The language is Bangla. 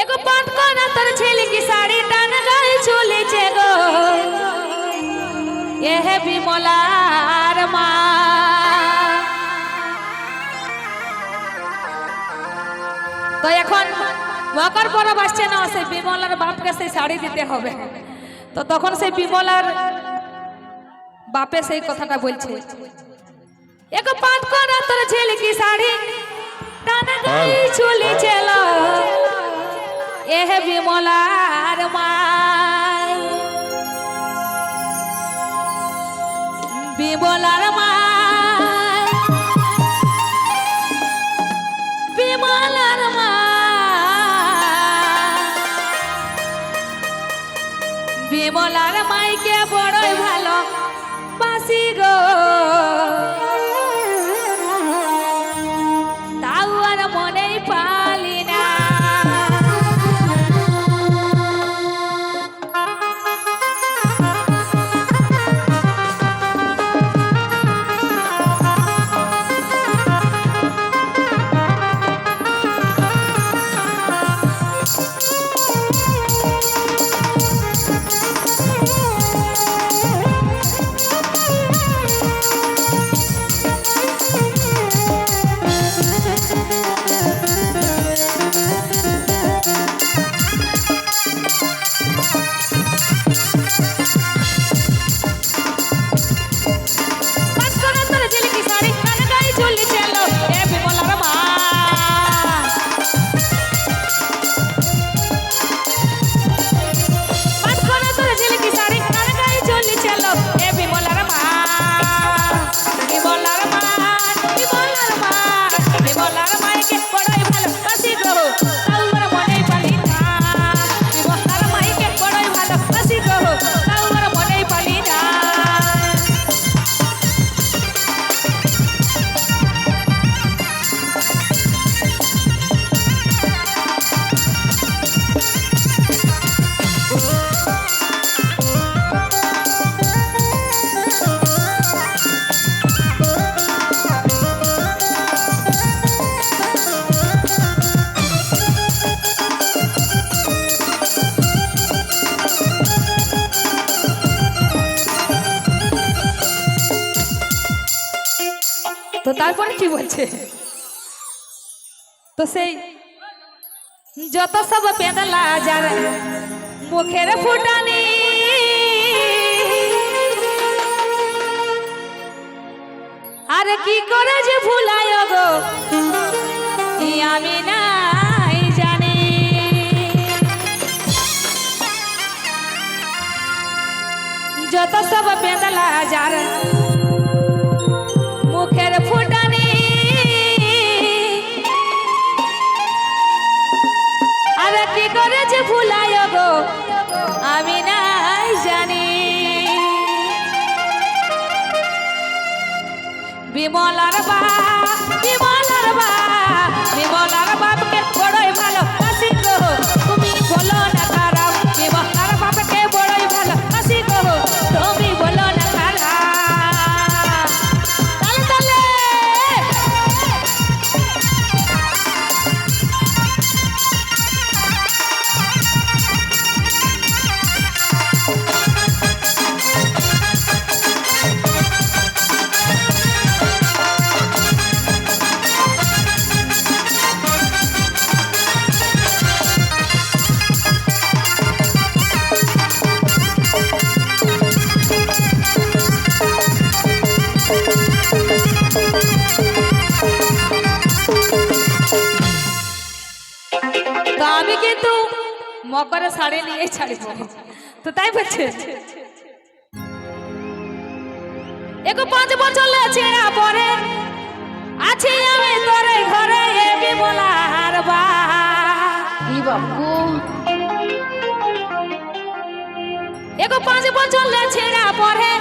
এগো পাটকো না তোর ছেলে কি শাড়ি টান গায়ে চলেছে গো এহে বিমলার মা তো এখন মকর পরব আসছে না সেই বিমলার বাপকে সেই শাড়ি দিতে হবে তো তখন সেই বিমলার বাপে সেই কথাটা বলছে এক পাটকো না তোর ছেলে কি শাড়ি টান গায়ে বিমলার মাই বিমলার মাই বিমলার মাই বিমলার মাইকে বড়ই ভালো বাসি গো। love. তো তারপরে কি বলছে? তো সেই যত সব পেদলা যার মুখের ফুটানি, আর কি করে যে ভুলায় গো আমি জানি। যত সব পেদলা যার বিমলার বা বিমলার বা বিমলার বাপকে তো আমি কিন্তু মকরে শাড়ি নিয়ে ছাড়ব তো তাই বলছে। এগো পাঁচ বছর ছেড়া পরে। আছি আমি তোরে ঘরে এবি বলার বা। ই বাবু। এগো পাঁচ বছর ছেড়া পরে।